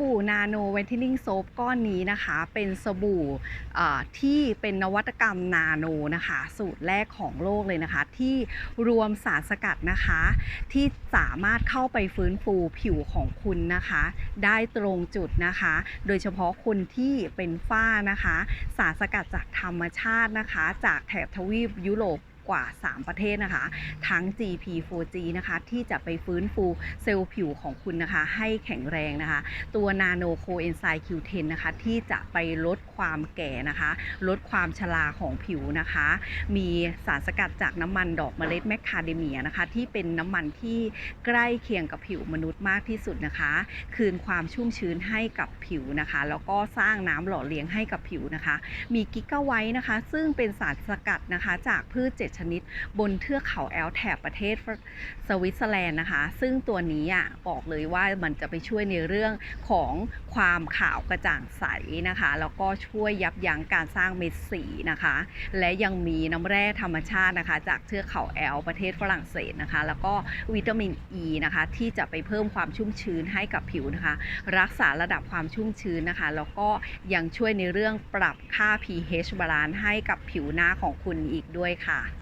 บู่นาโนเวนทิลิ่งโซฟก้อนนี้นะคะ เป็นสบู่ที่เป็นนวัตกรรมนาโนนะคะ สูตรแรกของโลกเลยนะคะ ที่รวมสารสกัดนะคะ ที่สามารถเข้าไปฟื้นฟูผิวของคุณนะคะ ได้ตรงจุดนะคะ โดยเฉพาะคนที่เป็นฝ้านะคะ สารสกัดจากธรรมชาตินะคะ จากแถบทวีปยุโรป กว่า 3 ประเทศนะคะ ทั้ง GP 4G นะคะที่จะไปฟื้นฟูเซลล์ผิวของคุณนะคะ ให้แข็งแรงนะคะ ตัวนาโนโคเอนไซม์ Q10 นะคะ ที่จะไปลดความแก่นะคะ ลดความชราของผิวนะคะ มีสารสกัดจากน้ำมันดอกเมล็ดแมคคาเดเมียนะคะ ที่เป็นน้ำมันที่ใกล้เคียงกับผิวมนุษย์มากที่สุดนะคะ คืนความชุ่มชื้นให้กับผิวนะคะ แล้วก็สร้างน้ำหล่อเลี้ยงให้กับผิวนะคะ มีกิกะไวท์นะคะ ซึ่งเป็นสารสกัดนะคะจากพืช7 ชนิด บนเทือกเขาแอลแถบประเทศสวิตเซอร์แลนด์นะคะ ซึ่งตัวนี้อะบอกเลยว่ามันจะไปช่วยในเรื่องของความขาวกระจ่างใสนะคะ แล้วก็ช่วยยับยั้งการสร้างเม็ดสีนะคะ และยังมีน้ำแร่ธรรมชาตินะคะ จากเทือกเขาแอลประเทศฝรั่งเศสนะคะ แล้วก็วิตามินอ e ีนะคะที่จะไปเพิ่มความชุ่มชื้นให้กับผิวนะคะ รักษาระดับความชุ่มชื้นนะคะ แล้วก็ยังช่วยในเรื่องปรับค่า pH บาลานซ์ให้กับผิวหน้าของคุณอีกด้วยค่ะ